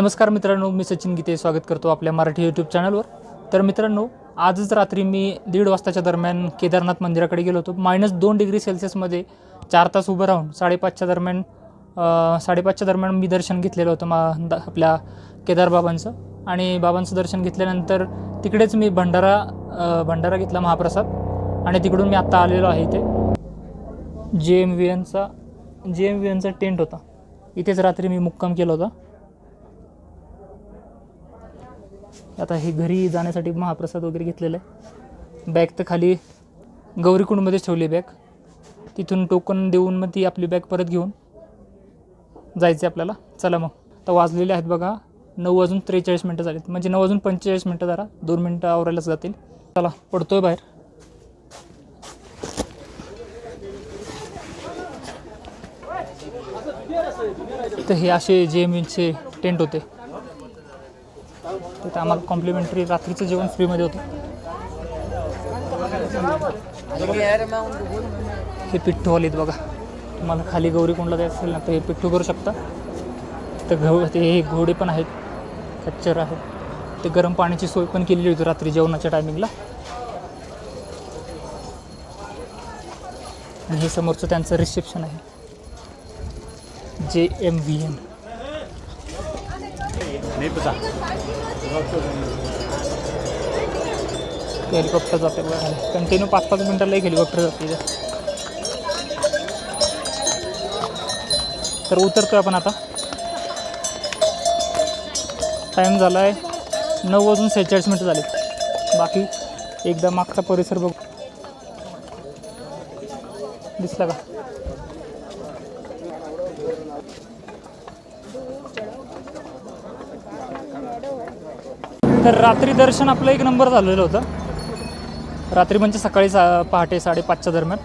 नमस्कार मित्रांनो मी सचिन गीते स्वागत करतो आपल्या मराठी यूट्यूब चॅनलवर तर मित्रांनो आजच रात्री मी दीड वाजताच्या दरम्यान केदारनाथ मंदिराकडे गेलो होतो. मायनस दोन डिग्री सेल्सिअसमध्ये चार तास उभं राहून साडेपाचच्या दरम्यान साडेपाचच्या दरम्यान मी दर्शन घेतलेलं होतं मा आपल्या केदारबाबांचं आणि बाबांचं दर्शन घेतल्यानंतर तिकडेच मी भंडारा भंडारा घेतला महाप्रसाद. आणि तिकडून मी आत्ता आलेलो आहे इथे. जे एम व्ही एनचा जे एम व्ही एनचा टेंट होता. इथेच रात्री मी मुक्काम केला होता. आता हे घरी जाण्यासाठी महाप्रसाद वगैरे घेतलेला आहे. बॅग तर खाली गौरीकुंडमध्येच ठेवली बॅग तिथून टोकन देऊन मग ती आपली बॅग परत घेऊन जायचं आहे आपल्याला. चला मग. तर वाजलेले आहेत बघा. नऊ वाजून त्रेचाळीस मिनटं झालीत. म्हणजे नऊ वाजून पंचेचाळीस मिनटं जरा. दोन मिनटं आवरायलाच जातील. चला पडतोय बाहेर. तर हे असे जे एम चे टेंट होते. तिथं आम्हाला कॉम्प्लिमेंटरी रात्रीचं जेवण फ्रीमध्ये होतं. हे पिठ्ठू आहेत बघा. तुम्हाला खाली गौरी कोणला जायचं असेल ना तर हे पिठ्ठू करू शकता. तर घो ते हे घोडे पण आहेत. खच्चर आहे. ते गरम पाण्याची सोय पण केलेली होती रात्री जेवणाच्या टायमिंगला आणि हे समोरचं त्यांचं रिसेप्शन आहे. जे एम व्ही एन हेलिकॉप्टर जाते बघा. कंटिन्यू पाच पाच मिनटाला एक हेलिकॉप्टर जाते तर उतरतोय आपण आता. टाईम झाला आहे नऊ वाजून सेहेचाळीस मिनटं झाले बाकी एकदा मागचा परिसर बघ. दिसला का? तर रात्री दर्शन आपलं एक नंबर झालेलं होतं. रात्री म्हणजे सकाळी सा पहाटे साडेपाचच्या दरम्यान.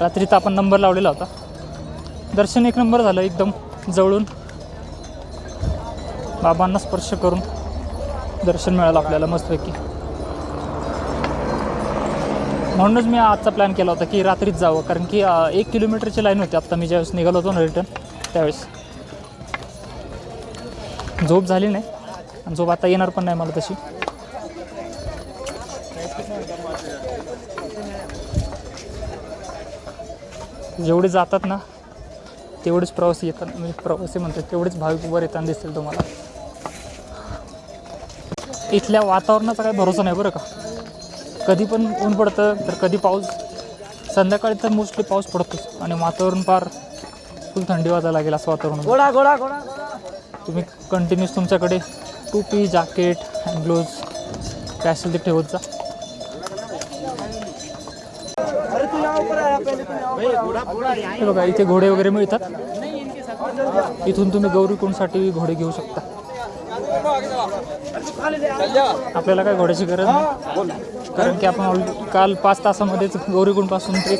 रात्री तर आपण नंबर लावलेला होता. दर्शन एक नंबर झालं एकदम जवळून. बाबांना स्पर्श करून दर्शन मिळालं आपल्याला मस्तपैकी. म्हणूनच मी आजचा प्लॅन केला होता की रात्रीच जावं. कारण की एक किलोमीटरची लाईन होती. आत्ता मी ज्यावेळेस निघालो होतो ना रिटर्न त्यावेळेस. झोप झाली नाही. आणि झोप आता येणार पण नाही मला तशी. जेवढे जातात ना तेवढेच प्रवासी येतात. म्हणजे प्रवासी म्हणतात तेवढेच भाविक वर येताना दिसतील तुम्हाला. इथल्या वातावरणाचा काही भरोसा नाही बरं का. कधी पण ऊन पडतं तर कधी पाऊस. संध्याकाळी तर मोस्टली पाऊस पडतोच. आणि वातावरण फार फुल थंडी वाजायला लागेल असं वातावरण. तुम्ही कंटिन्यूस तुमच्याकडे टोपी जॅकेट हँड ग्लोव्ज काय असेल ते ठेवत जा. हे बघा इथे घोडे वगैरे मिळतात. इथून तुम्ही गौरीकुंडसाठी घोडे घेऊ शकता. आपल्याला काय घोड्याची गरज नाही? कारण की आपण ऑलरेडी काल पाच तासामध्येच गौरीकुंडपासून ते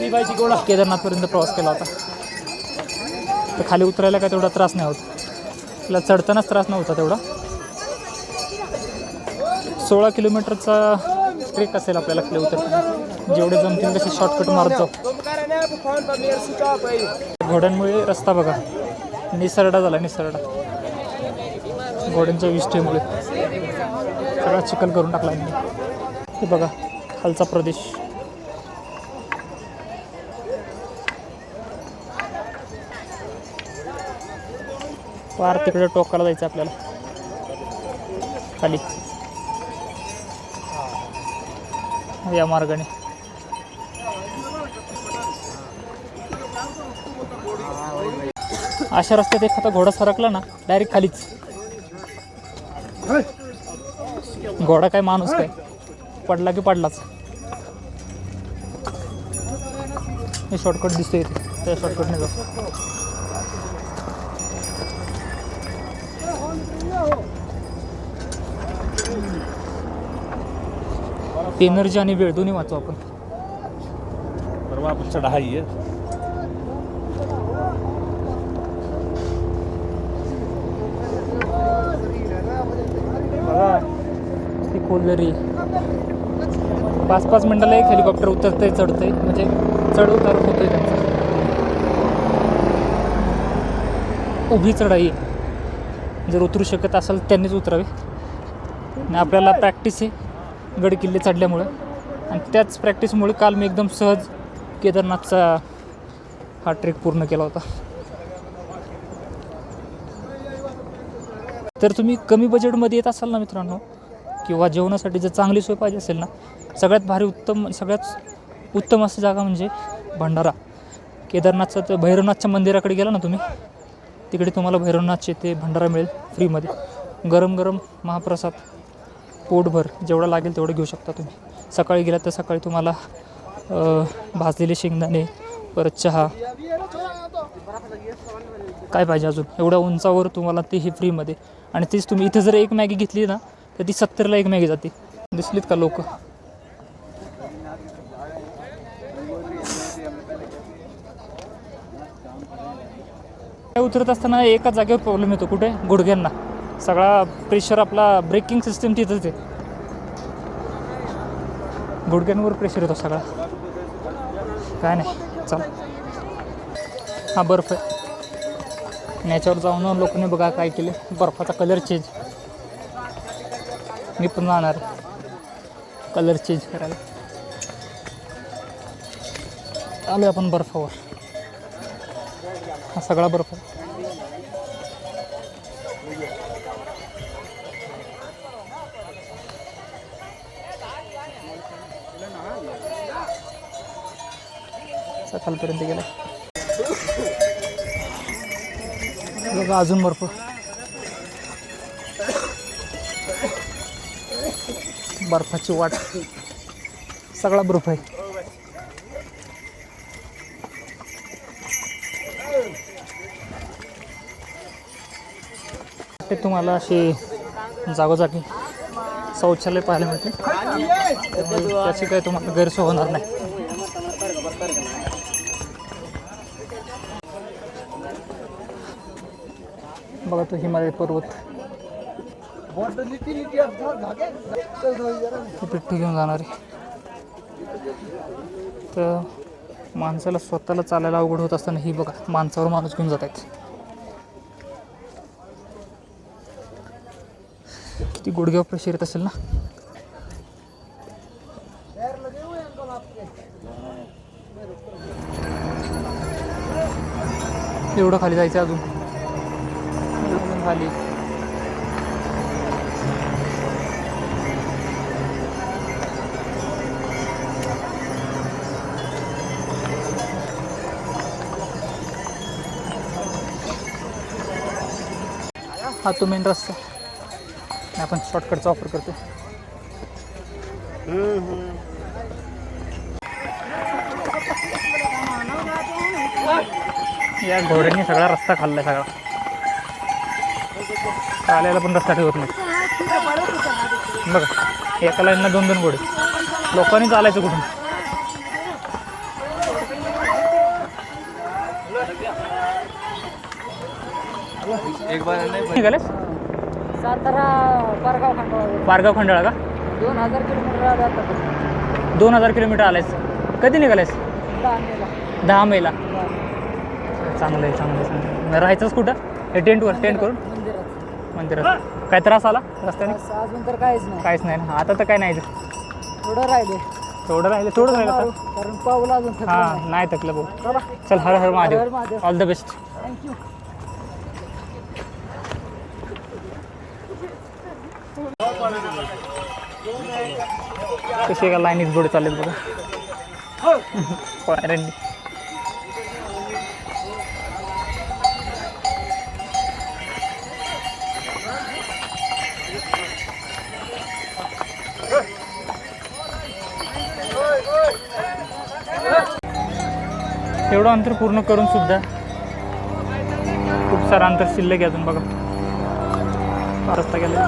केदारनाथपर्यंत प्रवास केला होता. तर खाली उतरायला काय तेवढा त्रास नाही होत. त्याला चढतानाच त्रास नव्हता तेवढा. सोळा किलोमीटरचा ट्रेक असेल आपल्याला खाली उतर जेवढे जमतील तसे शॉर्टकट मारत जाऊ. घोड्यांमुळे रस्ता बघा. निसरडा झाला निसरडा. घोड्यांच्या विष्ठेमुळे. सगळा चिखल करून टाकला मी हे बघा खालचा प्रदेश. पार तिकडे टोकाला जायचं आपल्याला. खाली. या मार्गाने. अशा रस्त्यात एखादा घोडा सरकला ना डायरेक्ट खालीच. घोडा काय माणूस काय? पडला की पडलाच. हे शॉर्टकट दिसतोय इथे. त्या शॉर्टकटने जातो एनर्जी आणि वेळ दोन्ही वाचू आपण. परवा चढ़ाई है. बघा ती कोल्लरी पाच पाच मिनटाला एक हेलिकॉप्टर उतरतंय चढतंय. म्हणजे चढ उतार होतोय त्यांचा. उभी चढाई आहे जर उतरू शकत असाल त्यांनीच उतरावे. आणि आपल्याला प्रॅक्टिस आहे. गड किल्ले चढल्यामुळं. आणि त्याच प्रॅक्टिसमुळे काल मी एकदम सहज केदारनाथचा हा ट्रेक पूर्ण केला होता. तर तुम्ही कमी बजेटमध्ये येत असाल ना मित्रांनो किंवा जेवणासाठी जर चांगली सोय पाहिजे असेल ना सगळ्यात भारी उत्तम सगळ्यात उत्तम असं जागा म्हणजे भंडारा. केदारनाथचं तर भैरवनाथच्या मंदिराकडे गेला ना तुम्ही तिकडे तुम्हाला भैरवनाथचे ते भंडारा मिळेल फ्रीमध्ये गरम गरम महाप्रसाद पोटभर जेवढं लागेल तेवढं घेऊ शकता तुम्ही. सकाळी गेलात तर सकाळी तुम्हाला भाजलेले शेंगदाणे परत चहा. काय पाहिजे अजून? एवढ्या उंचावर तुम्हाला ते हे फ्रीमध्ये. आणि तीच तुम्ही इथं जर एक मॅगी घेतली ना तर ती सत्तरला एक मॅगी जाते. दिसलीत का लोक? उतरत असताना एकाच जागेवर प्रॉब्लेम येतो. कुठे? गुडघ्यांना. सगळा प्रेशर आपला ब्रेकिंग सिस्टीम तिथंच आहे. गुडघ्यांवर प्रेशर येतो सगळा. काय नाही चल. हा बर्फ आहे. आणि याच्यावर जाऊन लोकांनी बघा काय केले बर्फाचा कलर चेंज मी पण जाणार कलर चेंज करायला. आलो आपण बर्फावर. हा सगळा बर्फ आहे. असा खालपर्यंत गेला. बघा अजून बर्फ. बर्फाची वाट. सगळा बर्फ आहे. ते तुम्हाला अशी जागोजागी शौचालय पाहायला मिळते त्याची काही तुम्हाला गैरसोय होणार नाही. बघा तो हिमालय पर्वत. पिट्टू पिठ्ठू घेऊन जाणार आहे. तर माणसाला स्वतःला चालायला अवघड होत असताना ही बघा माणसावर माणूस घेऊन जात आहेत. किती गुडघ्यावर प्रेशर येत असेल ना? एवढं खाली जायचं अजून. झाली. खाली हा तो मेन रस्ता. आणि आपण शॉर्टकटचा वापर करतो. या घोड्यांनी सगळा रस्ता खाल्लाय सगळा. चालायला पण रस्ता ठेवत नाही. बघा एका लाईनला दोन दोन घोडे लोकांनी चालायचं कुठून? निघालेस? सातारा पारगाव पारगाव खंडाळा का? दोन हजार किलोमीटर दोन हजार किलोमीटर आलायस कधी निघालायस दहा मेला. चांगलं आहे चांगलं आहे चांगलं राहायचंच कुठं? हे टेंटवर टेंट करून? मंदिरात काय त्रास आला रस्त्याने? अजून तर काहीच नाही. काहीच नाही ना. आता तर काय नाही थोडं राहिले. थोडं राहिलं थोडं राहिलं आता. कारण पाऊल अजून थकलं हां नाही. थकलं भाऊ. चला. चल हर हर हर हर Mahadev Mahadev. All the best thank you कसे का लाईनीत जोडे चाललेत बघा. पायऱ्यांनी एवढं अंतर पूर्ण करून सुद्धा खूप सारं अंतर शिल्लक आहे अजून बघा. रस्ता गेला.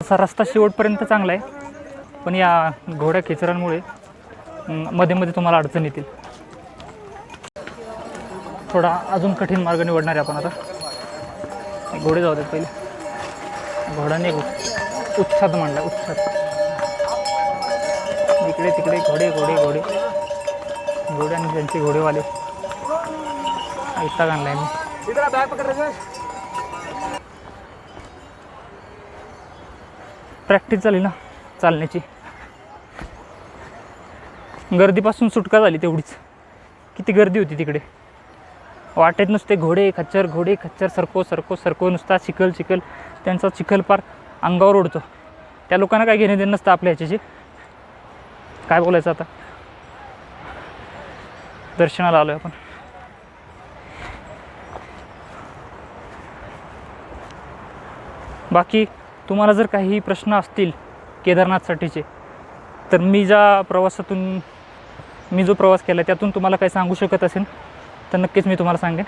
असा रस्ता शेवटपर्यंत चांगला आहे. पण या घोड्या खेचरांमुळे मध्ये मध्ये तुम्हाला अडचण येतील. थोडा अजून कठीण मार्ग निवडणार आहे आपण आता. घोडे जाऊ देत पहिले. घोड्याने एक उत्साद मांडला उत्साद इकडे तिकडे घोडे घोडे घोडे. घोडे आणि त्यांचे घोडेवाले. ऐकता आणलाय मी. प्रॅक्टिस झाली ना चालण्याची. गर्दीपासून सुटका झाली तेवढीच. किती गर्दी होती तिकडे. वाटेत नुसते घोडे खच्चर घोडे खच्चर सरको सरको सरको नुसता चिखल चिखल त्यांचा चिखल पार अंगावर ओढतो. त्या लोकांना काय घेणे देणं नसतं आपल्या ह्याच्याशी. काय बोलायचं आता? दर्शनाला आलो आपण. बाकी तुम्हाला जर काही प्रश्न असतील केदारनाथसाठीचे तर मी ज्या प्रवासातून मी जो प्रवास केला त्यातून तुम्हाला काही सांगू शकत असेल तर नक्कीच मी तुम्हाला सांगेन.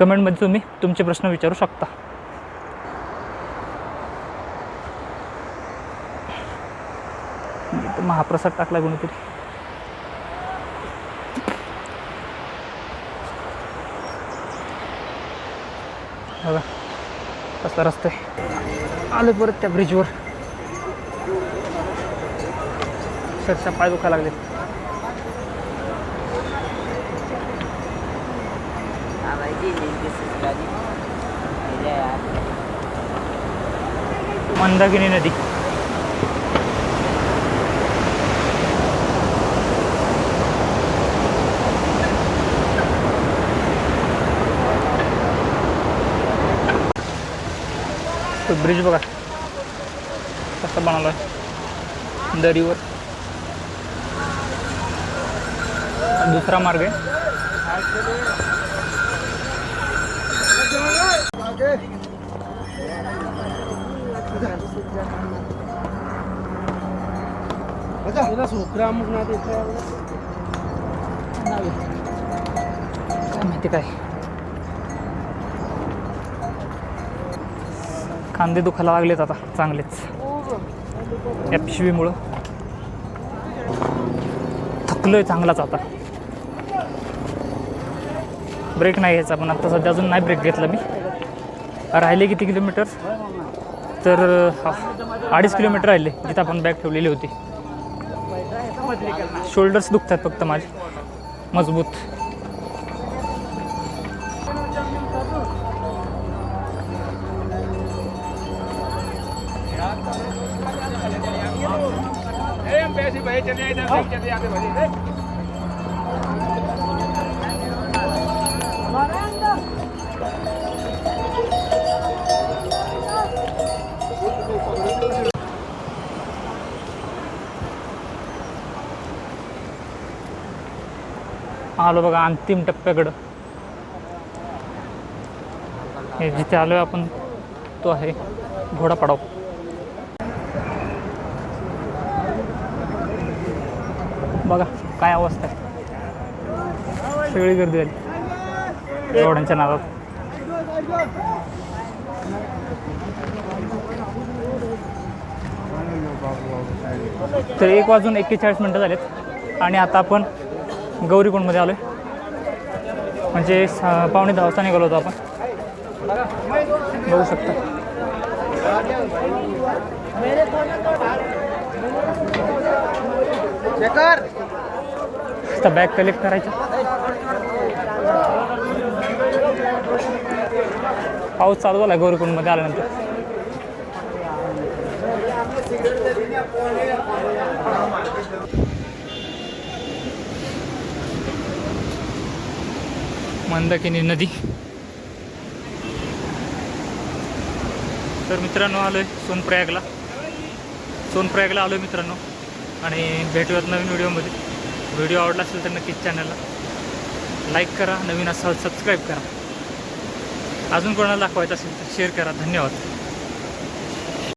कमेंटमध्ये तुम्ही तुमचे प्रश्न विचारू शकता. महाप्रसाद टाकला कोणीतरी? बघा कसा रस्ता आहे. आलो परत त्या ब्रिजवर सरसा पाय दुखा लागले मंदाकिनी नदी. तो ब्रिज बघा कसा बनवला आहे दरीवर दुसरा मार्ग आहे ना सोकरा मग ना ते काय माहिती काय खांदे दुखायला लागलेत आता चांगलेच. या पिशवीमुळं. थकलोय चांगलाच आता. ब्रेक नाही घ्यायचा पण आता सध्या अजून नाही ब्रेक घेतला मी. राहिले किती किलोमीटर तर हा, अडीच किलोमीटर राहिले जिथं आपण बॅग ठेवलेली होती. शोल्डर्स दुखतात फक्त माझे. मजबूत. आलो बघा अंतिम टप्प्याकडं. हे जिथे आलो आपण तो आहे घोडा पडाव बघा काय अवस्था आहे. सगळी गर्दी झाली. एवढ्यांच्या नावात तर एक वाजून एक्केचाळीस मिनटं झालेत. आणि आता आपण गौरीकुंडमध्ये आलो आहे म्हणजे पावणे दहा वाजता निघालो होतो आपण. बघू शकता. आता बॅग कलेक्ट करायची. पाऊस चालू झाला गोरकुंडमध्ये आल्यानंतर. मंदाकिनी नदी. तर मित्रांनो आलो आहे सोनप्रयागला. सोनप्रयागला आलो आहे मित्रांनो. आणि भेटूयात नवीन व्हिडिओमध्ये. व्हिडिओ आवडला असेल तर नक्कीच चॅनलला लाईक करा नवीन असाल सबस्क्राईब करा. अजून कोणाला दाखवायचं असेल तर शेअर करा. धन्यवाद.